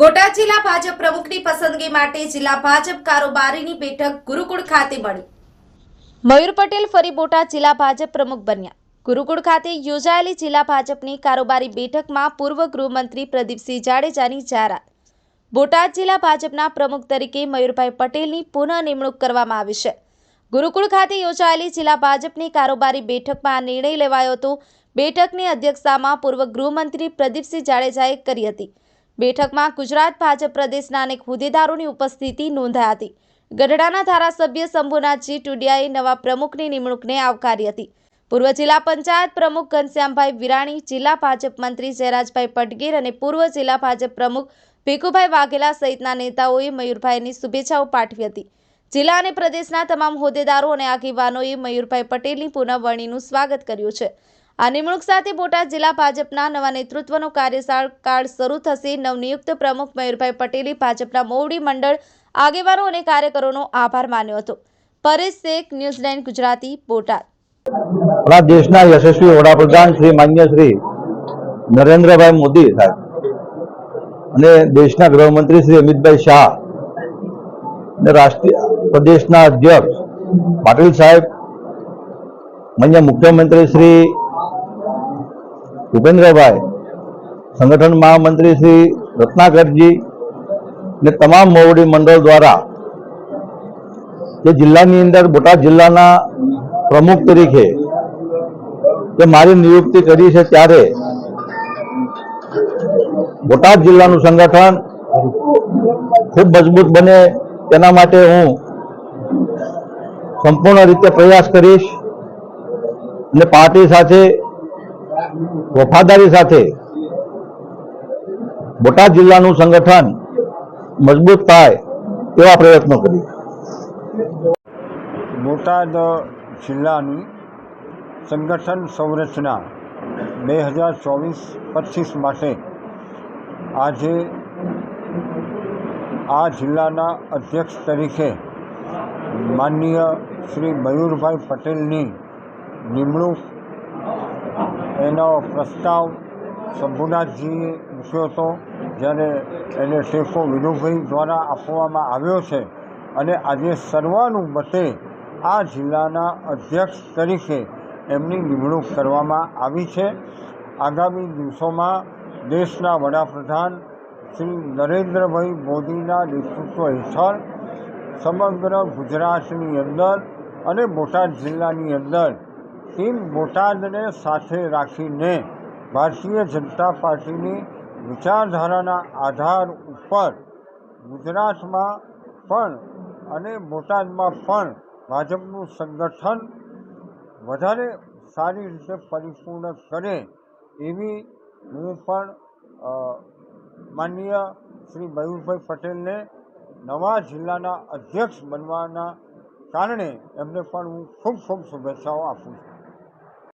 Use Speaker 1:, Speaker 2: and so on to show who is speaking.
Speaker 1: બોટાદ જિલ્લા ભાજપ પ્રમુખની પસંદગી માટે જિલ્લા ભાજપ કારોબારીની બેઠક ગુરુકુળ ખાતે મળી. મયુર પટેલ ફરી બોટાદ જિલ્લા ભાજપ પ્રમુખ બન્યા. ગુરુકુળ ખાતે યોજાયેલી જિલ્લા ભાજપની કારોબારી બેઠકમાં પૂર્વ ગૃહમંત્રી પ્રદીપસિંહ જાડેજાની જાહેરાત. બોટાદ જિલ્લા ભાજપના પ્રમુખ તરીકે મયુરભાઈ પટેલની પુનઃ નિમણૂક કરવામાં આવી છે. ગુરુકુળ ખાતે યોજાયેલી જિલ્લા ભાજપની કારોબારી બેઠકમાં આ નિર્ણય લેવાયો હતો. બેઠકની અધ્યક્ષતામાં પૂર્વ ગૃહમંત્રી પ્રદીપસિંહ જાડેજાએ કરી હતી. બેઠકમાં ગુજરાત ભાજપ પ્રદેશના અનેક હોદ્દેદારોની ઉપસ્થિતિ નોંધાઈ હતી. ગઢડાના ધારાસભ્ય શંભુનાથજી ટુડિયાએ નવા પ્રમુખની નિમણૂકને આવકારી હતી. પૂર્વ જિલ્લા પંચાયત પ્રમુખ ઘનશ્યામભાઈ વિરાણી, જિલ્લા ભાજપ મંત્રી જયરાજભાઈ પટગીર અને પૂર્વ જિલ્લા ભાજપ પ્રમુખ ભીખુભાઈ વાઘેલા સહિતના નેતાઓએ મયુરભાઈની શુભેચ્છાઓ પાઠવી હતી. જિલ્લા અને પ્રદેશના તમામ હોદ્દેદારો અને આગેવાનોએ મયુરભાઈ પટેલની પુનઃવરણીનું સ્વાગત કર્યું છે. આ નિમણૂક સાથે બોટાદ જિલ્લા ભાજપના નવા નેતૃત્વનો કાર્યકાળ કાળ શરૂ થશે. નવનિયુક્ત પ્રમુખ મયુરભાઈ પટેલે ભાજપના મોવડી મંડળ આગેવાનો અને કાર્યકરોનો આભાર માન્યો હતો. Paresh Sheikh, New Zealand, Gujarati, Botad.
Speaker 2: આપણા દેશના યશસ્વી વડાપ્રધાન શ્રી માન્ય શ્રી નરેન્દ્રભાઈ મોદી સાહેબ અને દેશના ગૃહમંત્રી શ્રી અમિતભાઈ શાહ અને રાષ્ટ્રીય પ્રદેશના અધ્યક્ષ પાટીલ સાહેબ, માન્ય મુખ્યમંત્રી શ્રી ભૂપેન્દ્રભાઈ, સંગઠન મહામંત્રી શ્રી રત્નાકરજી ને તમામ મોવડી મંડળ દ્વારા જે જિલ્લાની અંદર બોટાદ જિલ્લાના પ્રમુખ તરીકે જે મારી નિયુક્તિ કરી છે ત્યારે બોટાદ જિલ્લાનું સંગઠન ખૂબ મજબૂત બને તેના માટે હું સંપૂર્ણ રીતે પ્રયાસ કરીશ અને પાર્ટી સાથે વફાદારી સાથે બોટાદ જિલ્લાનું સંગઠન મજબૂત થાય તેવા પ્રયત્નો કરી
Speaker 3: બોટાદ જિલ્લાની સંગઠન સંરચના બે હજાર ચોવીસ પચીસ માટે આજે આ જિલ્લાના અધ્યક્ષ તરીકે માનનીય શ્રી મયુરભાઈ પટેલની નિમણૂક એનો પ્રસ્તાવ શંભુનાથજીએ મૂક્યો હતો, જ્યારે એને ટેકો વિનુભાઈ દ્વારા આપવામાં આવ્યો છે. અને આજે સર્વાનુમતે આ જિલ્લાના અધ્યક્ષ તરીકે એમની નિમણૂક કરવામાં આવી છે. આગામી દિવસોમાં દેશના વડાપ્રધાન શ્રી નરેન્દ્રભાઈ મોદીના નેતૃત્વ હેઠળ સમગ્ર ગુજરાતની અંદર અને બોટાદ જિલ્લાની અંદર ટીમ બોટાદને સાથે રાખીને ભારતીય જનતા પાર્ટીની વિચારધારાના આધાર ઉપર ગુજરાતમાં પણ અને બોટાદમાં પણ ભાજપનું સંગઠન વધારે સારી રીતે પરિપૂર્ણ કરે એવી હું પણ માનનીય શ્રી મયુરભાઈ પટેલને નવા જિલ્લાના અધ્યક્ષ બનવાના કારણે એમને પણ હું ખૂબ ખૂબ શુભેચ્છાઓ આપું છું.